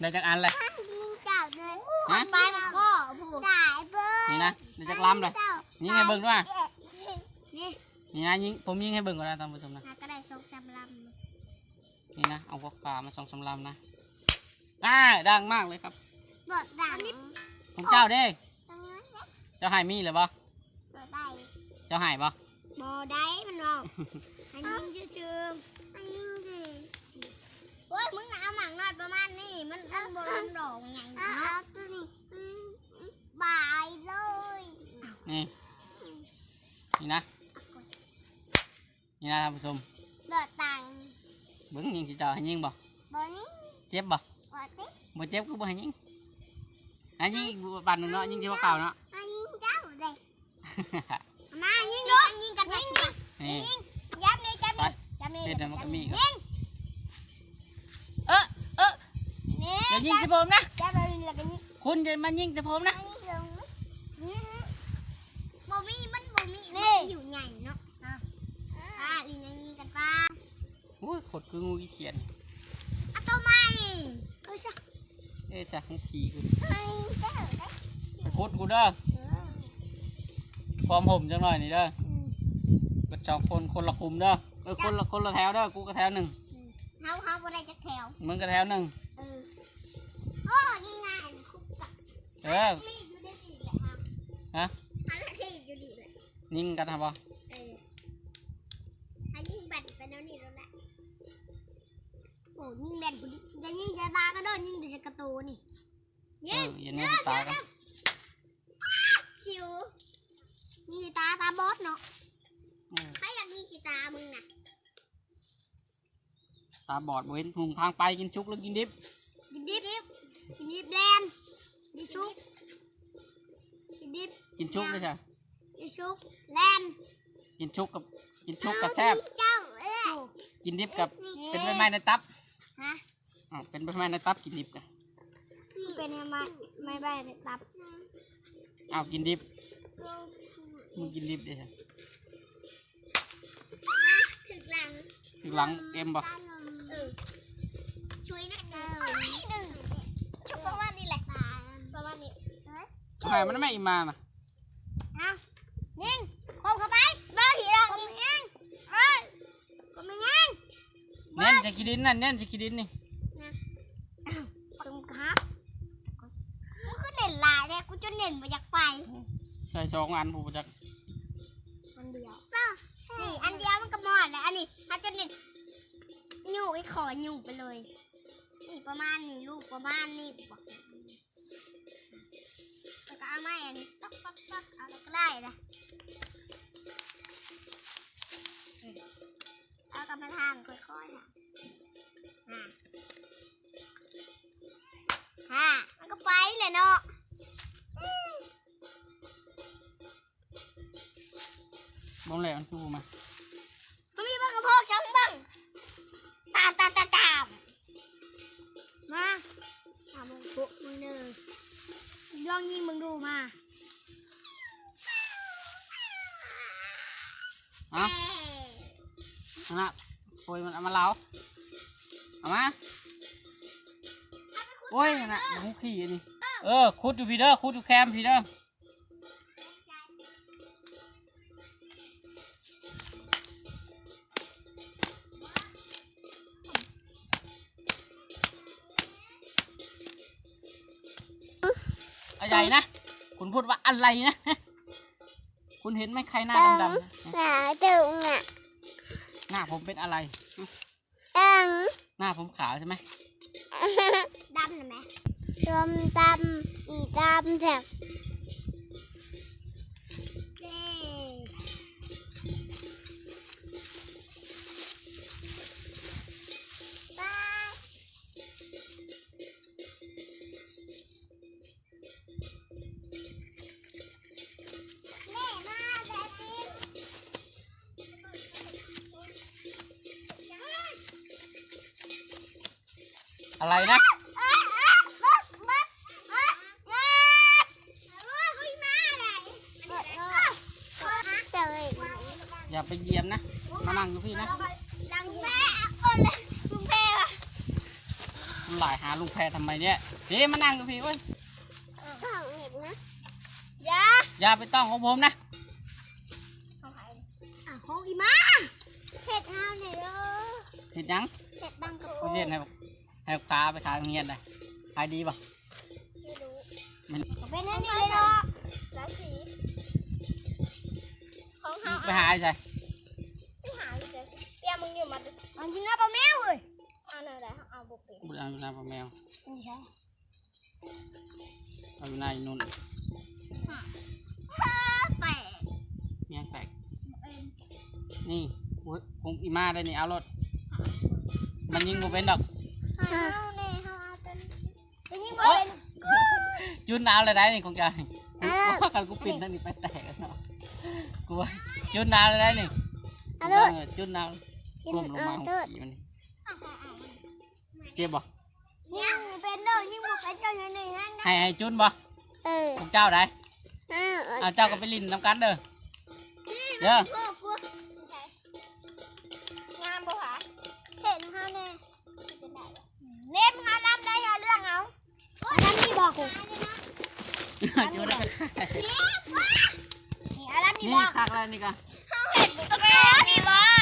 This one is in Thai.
ได้จากอันเลยท่านยิงเจ้าเลยฮะไปมันก็ผูกสายเบิ้นี่นะได้จากลำเลยยิงให้เบิ่งด้วยนี่นี่นะยิงผมยิงให้เบิ่งก่อนนะท่านผู้ชมนะหาก็ได้ชกชำลำนี่นะเอาพวกปลามาสองสามลำนะอ่าดังมากเลยครับบดดังผมเจ้าเด้ตรงนั้นนะเจ้าใหายมีเลยบ่บดได้เจ้าใหายบ่บอได้มันบอกอันยิงชื่ออันยิงดิ โอ้ยมึงน่ะเอาหมังน้อยประมาณนี้มันมันบอลดอกไงเนาะตัวนี้บายเลยนี่นี่นะนี่นะท่านผู้ชมบดตังเบิ่งยิงสิเจ้าให้ยิงบ่บอนี้เจ็บบ่บดติบ่เจ็บก็บ่ให้ยิงให้ยิงอีกปันหนึงเนาะยิงที่ว่าเก่าเนาะอันยิงเจ้าเลยมายิงดูยิงกันยิงยิงนี่ยิงยับนี่จับไปนี่จับนี่เด็ดนะมันก็มียิงเย่ายิงที่ผมนะจับไปแล้วก็ยิงคุณจะมายิงแต่ผมนะ อันนี้ลงนี่บ่มีมันบ่มีมันอยู่ใหญ่เนาะอ่าอีนั่งยิงกันป้าโอ้ยขดคืองูอีเขียนอะตัวใหม่เอ้ยช่ะเอ๊ะจากของขี่กูไอ้เจ้าเด้ไปขุดกูเด้อพร้อมผมจังหน่อยนี่เด้อก็สองคนคนละคุมเด้อเออคนละคนละแถวเด้อกูก็แถวหนึ่งเฮาเฮาบ่ได้จักแถวมึงก็แถวหนึ่งเออโอ้นี่ไงคุกกะเออมีอยู่ได้ดีแหละครับฮะอันละที่อยู่ดีแหละยิงกันทำบ่เออถ้ายิงแบตไปแล้วนี่แล้วแหละโอ้ยิงแบตกูดิอย่ายิงสายตาก็โดนยิงแต่สกระตูนี่เอยิงออย่าเน้นตากันชิวยิงตาตาบอสเนาะเออใครอยากยิงขีตามึงน่ะตาบอดบ่เห็นหุงทางไปกินชุกแล้วกินดิบกินดิบ กินดิบแดนดิชุกกินดิบกินชุกเลยใช่ดิชุกแลนกินชุกกับกินชุกกับแซ่บเจ้าเอ้ยกินดิบกับเป็นใบไม้ในตับฮะอ่าวเป็นใบไม้ในตับกินดิบกันเป็นยังไงไม่ใบในตับอ้าวกินดิบมึงกินดิบเลยใช่ถึกหลังถึงหลังเอ็มบ่เออช่วยหน่อยหนึ่งหนึ่งชุ กประมาณนี้แหละประมาณนี้ทำไมมันไม่อีมาน่ะเอายิงคมเข้าไปบ้าผีหรอกยิงยิงเอ้ยก็ไม่ยิงเน้นจะกินดินนั่นเน้นจะกินดินนี่ตึมครับกูก็เด่นหลายเลยกูจนเด่นมาจากไฟใส่สองอันผู้จักอันเดียวนี่อันเดียวมันก็หมดแล้วอันนี้ถ้าจนเด่นอยู่ไอ้ขออยู่ไปเลยนี่ ประมาณนี้ลูกประมาณนี้บอกแล้วก็เอาไม้อันนี้ต๊อกต๊อกต๊อกเอาแล้วก็ได้นะเอากำมาทางค่อยๆนะอ่าฮ่ามันก็ไปเลยเนาะบ่แหลมันคือมามันมีบ้างกระเพาะช้างบ้างตามตามตาม ตามาเอามึงโกมึงเด้อลองยิงมึงดูมาเอ้านั่นน่ะโอยมันเอามาเล้าเอามาโอ้ยนั่นน่ะหูขี่อันนี่เออคุดอยู่พีเดอร์คุดอยู่แคมพีเดอร์ อะไรนะ คุณพูดว่าอะไรนะ คุณเห็นไหมใครหน้าดำๆหนาตึงอะ หน้าผมเป็นอะไรเอิงหน้าผมขาวใช่ไหมดำนะแม่รวมดำอีดำแถบ อะไรนะเอ้ยเอ้ยบึ๊กบึ๊กเอ้ยเอ้ยเอ้ยเฮ้ยมาเลยเอ้ยเอ้ยเอ้ยอย่าไปเหยียบนะ มานั่งอยู่พี่นะลังแม่เอาเลยลุงแม่อะมันหลายหาลุงแพรทำไมเนี่ยพี่มานั่งกับพี่เว้ยข้าวเห็ดนะยาอย่าไปต้องของผมนะอะของอีมาเห็ดห้าวเนี่ยเด้อเห็นยังเห็ดบางกระเขาโปเรียนให้ ให้ลูกค้าไปขายโรงเรียนได้ขายดีป่ะไม่รู้มันเป็นอันนี้เลยเนาะหลายสีของเฮาไปหาไอ้ใส่ไปหาอยู่เด้อเปียมึงอยู่มามันกินน้ำปลาแมวเว้ยเอาหน่อยได้เอาบุกเป็นบุญเอาอยู่หน้าพ่อแมวไม่ใช่เอาอยู่หน้าอีนุ่นแปะเนี่ยแปลกนี่โอ้ยผมอีมาได้นี่เอารถมันยิงโมเป็นดอก เฮาเน่เฮาเอาเป็นไปยิงบอโอ๊ลยจุนเอาเลยได้นี่ของจายกูว่ากันกูปิดทั้งนี้ไปแตกแล้วเนาะกูว่าจุนเอาเลยได้นี่เอาเลยเออจุนเอารวมลงมาของขี่มันนี่เจ็บบ่ยิงเป็นเด้อยิงบุกเป็นเจ้าอยู่นี่นั่นนะให้ให้จุนบ่เออของเจ้าได้เออเอาเจ้าก็ไปลินน้ำกันเด้อเด้อ จุนได้ไปขายนี่เอาลำนี่นี่บอกคักแล้วนี่ก็เฮาเห็นบุกเป็นนี่บอก